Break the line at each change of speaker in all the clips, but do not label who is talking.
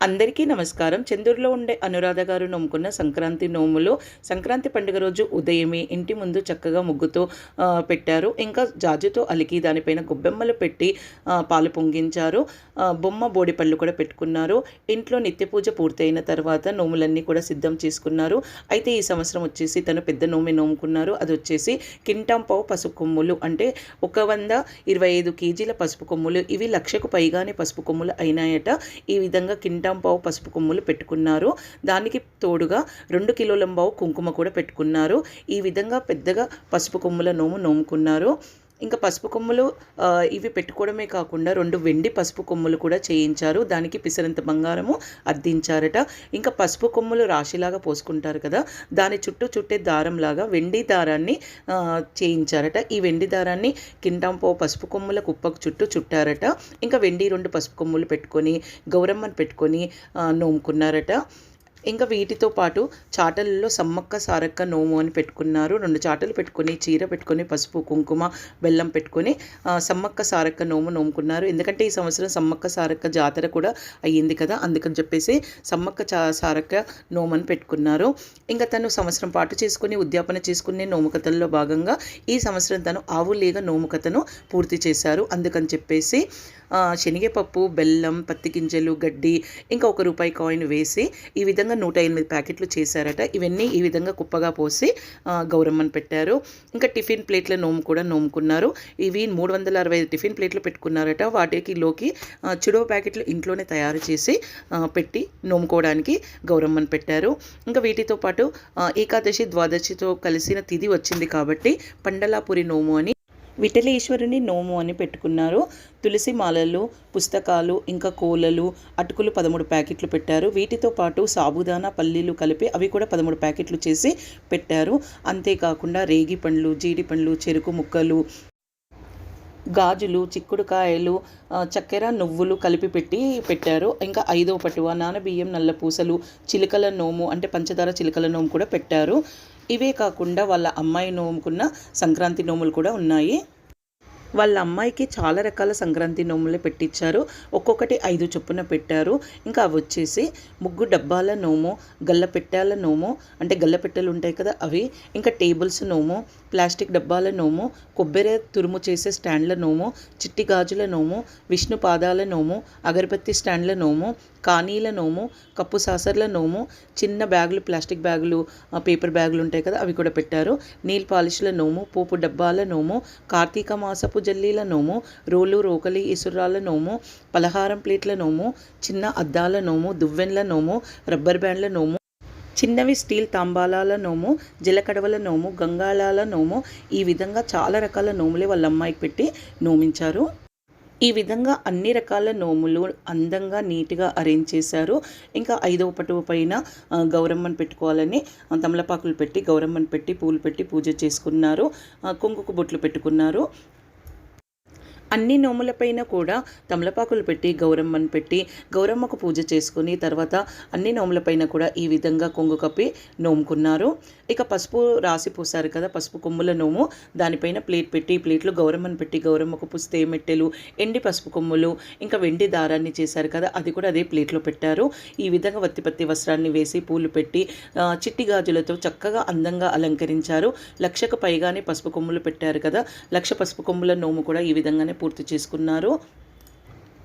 అందరికీ నమస్కారం. చందూరులో ఉండే అనురాధ గారు నమ్ముకున్న సంక్రాంతి నోములు సంక్రాంతి పండుగ రోజు ఉదయమే ఇంటి ముందు చక్కగా ముగ్గుతో పెట్టారు. ఇంకా జాజుతో అలికి దానిపైన గొబ్బెమ్మలు పెట్టి పాలు పొంగించారు. బొమ్మ బోడి పళ్ళు కూడా పెట్టుకున్నారు. ఇంట్లో నిత్య పూజ పూర్తయిన తర్వాత నోములన్నీ కూడా సిద్ధం చేసుకున్నారు. అయితే ఈ సంవత్సరం వచ్చేసి తను పెద్ద నోమి నోముకున్నారు. అది వచ్చేసి కింటాం పావు పసుపు కొమ్ములు. అంటే ఒక వంద ఇరవై ఐదు కేజీల పసుపు కొమ్ములు. ఇవి లక్షకు పైగానే పసుపు కొమ్ములు అయినాయట. ఈ విధంగా కింటాం పావు పసుపు కొమ్ములు పెట్టుకున్నారు. దానికి తోడుగా రెండు కిలోల పావు కుంకుమ కూడా పెట్టుకున్నారు. ఈ విధంగా పెద్దగా పసుపు కొమ్ముల నోము నోముకున్నారు. ఇంకా పసుపు కొమ్ములు ఇవి పెట్టుకోవడమే కాకుండా రెండు వెండి పసుపు కొమ్ములు కూడా చేయించారు. దానికి పిసరంత బంగారము అద్దించారట. ఇంకా పసుపు కొమ్ములు రాశిలాగా పోసుకుంటారు కదా దాని చుట్టూ చుట్టే దారంలాగా వెండి దారాన్ని చేయించారట. ఈ వెండి దారాన్ని కింటాంపో పసుపు కొమ్ముల కుప్పకు చుట్టూ చుట్టారట. ఇంకా వెండి రెండు పసుపు కొమ్ములు పెట్టుకొని గౌరమ్మను పెట్టుకొని నోముకున్నారట. ఇంకా వీటితో పాటు చాటలలో సమ్మక్క సారక్క నోము అని పెట్టుకున్నారు. రెండు చాటలు పెట్టుకొని చీర పెట్టుకొని పసుపు కుంకుమ బెల్లం పెట్టుకొని సమ్మక్క సారక్క నోము నోముకున్నారు. ఎందుకంటే ఈ సంవత్సరం సమ్మక్క సారక్క జాతర కూడా అయ్యింది కదా అందుకని చెప్పేసి సమ్మక్క చా సారక్క నోము అని పెట్టుకున్నారు. ఇంకా తను సంవత్సరం పాటు చేసుకుని ఉద్యాపన చేసుకునే నోము కథల్లో భాగంగా ఈ సంవత్సరం తను ఆవులేగ నోము కథను పూర్తి చేశారు. అందుకని చెప్పేసి శనగపప్పు బెల్లం పత్తి గింజలు గడ్డి ఇంకా ఒక రూపాయి కాయిన్ వేసి ఈ విధంగా నూట ఎనిమిది ప్యాకెట్లు చేశారట. ఇవన్నీ ఈ విధంగా కుప్పగా పోసి గౌరమ్మను పెట్టారు. ఇంకా టిఫిన్ ప్లేట్ల నోము కూడా నోముకున్నారు. ఇవి మూడు వందల అరవై ఐదు టిఫిన్ ప్లేట్లు పెట్టుకున్నారట. వాటికి లోకి చుడవ ప్యాకెట్లు ఇంట్లోనే తయారు చేసి పెట్టి నోముకోవడానికి గౌరమ్మను పెట్టారు. ఇంకా వీటితో పాటు ఏకాదశి ద్వాదశితో కలిసిన తిథి వచ్చింది కాబట్టి పండలాపురి నోము అని విఠలేశ్వరుని నోము అని పెట్టుకున్నారు. తులసి మాలలు పుస్తకాలు ఇంకా కోలలు అటుకులు పదమూడు ప్యాకెట్లు పెట్టారు. వీటితో పాటు సాబుదానా పల్లీలు కలిపి అవి కూడా పదమూడు ప్యాకెట్లు చేసి పెట్టారు. అంతేకాకుండా రేగి పండ్లు జీడి పండ్లు చెరుకు ముక్కలు గాజులు చిక్కుడుకాయలు చక్కెర నువ్వులు కలిపి పెట్టి పెట్టారు. ఇంకా ఐదో పటువ నానబియ్యం నల్ల పూసలు చిలుకల నోము అంటే పంచదార చిలుకల నోము కూడా పెట్టారు. ఇవే కాకుండా వాళ్ళ అమ్మాయి నోముకున్న సంక్రాంతి నోములు కూడా ఉన్నాయి. వాళ్ళ అమ్మాయికి చాలా రకాల సంక్రాంతి నోములు పెట్టించారు ఒక్కొక్కటి ఐదు చొప్పున పెట్టారు. ఇంకా అవి వచ్చేసి ముగ్గు డబ్బాల నోము గల్ల పెట్టాల నోము అంటే గల్ల పెట్టెలు ఉంటాయి కదా అవి ఇంకా టేబుల్స్ నోము ప్లాస్టిక్ డబ్బాల నోము కొబ్బరి తురుము చేసే స్టాండ్ల నోము చిట్టి గాజుల నోము విష్ణు పాదాల నోము అగరబత్తి స్టాండ్ల నోము కానీల నోము కప్పు సాసర్ల నోము చిన్న బ్యాగులు ప్లాస్టిక్ బ్యాగులు పేపర్ బ్యాగులు ఉంటాయి కదా అవి కూడా పెట్టారు. నీల్ పాలిష్ల నోము పోపు డబ్బాల నోము కార్తీక మాసపు జల్లీల నోము రోలు రోకలి ఇసురాల నోము పలహారం ప్లేట్ల నోము చిన్న అద్దాల నోము దువ్వెన్ల నోము రబ్బర్ బ్యాండ్ల నోము చిన్నవి స్టీల్ తాంబాలాల నోము జలకడవల నోము గంగాళాల నోము ఈ విధంగా చాలా రకాల నోములే వాళ్ళ అమ్మాయికి పెట్టి నోమించారు. ఈ విధంగా అన్ని రకాల నోములు అందంగా నీట్గా అరేంజ్ చేశారు. ఇంకా ఐదవ పటువు పైన గౌరమ్మను గౌరమ్మని పెట్టుకోవాలని తమలపాకులు పెట్టి గౌరమ్మని పెట్టి పూలు పెట్టి పూజ చేసుకున్నారు. కుంకుకు బొట్లు పెట్టుకున్నారు. అన్ని నోములపైన కూడా తమలపాకులు పెట్టి గౌరమ్మను పెట్టి గౌరమ్మకు పూజ చేసుకుని తర్వాత అన్ని నోములపైన కూడా ఈ విధంగా కొంగు కప్పి నోముకున్నారు. ఇక పసుపు రాసి పూసారు కదా పసుపు కొమ్ముల నోము. దానిపైన ప్లేట్ పెట్టి ప్లేట్లో గౌరమ్మను పెట్టి గౌరమ్మకు పుస్తే మెట్టెలు ఎండి పసుపు కొమ్ములు ఇంకా వెండి దారాన్ని చేశారు కదా అది కూడా అదే ప్లేట్లో పెట్టారు. ఈ విధంగా వత్తిపత్తి వస్త్రాన్ని వేసి పూలు పెట్టి చిట్టి గాజులతో చక్కగా అందంగా అలంకరించారు. లక్షకు పైగానే పసుపు కొమ్ములు పెట్టారు కదా లక్ష పసుపు కొమ్ముల నోము కూడా ఈ విధంగానే పూర్తి చేసుకున్నారు.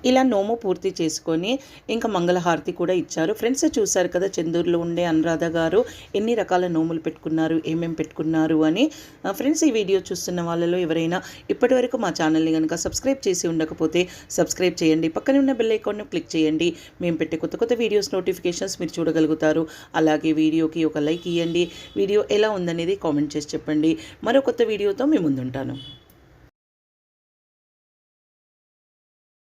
ఇలా నోము పూర్తి చేసుకొని ఇంకా మంగళహారతి కూడా ఇచ్చారు. ఫ్రెండ్స్ చూశారు కదా చందూరులో ఉండే అనురాధ గారు ఎన్ని రకాల నోములు పెట్టుకున్నారు ఏమేమి పెట్టుకున్నారు అని. ఫ్రెండ్స్ ఈ వీడియో చూస్తున్న వాళ్ళలో ఎవరైనా ఇప్పటివరకు మా ఛానల్ని కనుక సబ్స్క్రైబ్ చేసి ఉండకపోతే సబ్స్క్రైబ్ చేయండి. పక్కనే ఉన్న బెల్ ఐకాన్ను క్లిక్ చేయండి. మేము పెట్టే కొత్త కొత్త వీడియోస్ నోటిఫికేషన్స్ మీరు చూడగలుగుతారు. అలాగే వీడియోకి ఒక లైక్ ఇవ్వండి వీడియో ఎలా ఉందనేది కామెంట్ చేసి చెప్పండి. మరో కొత్త వీడియోతో మేము ముందుంటాను.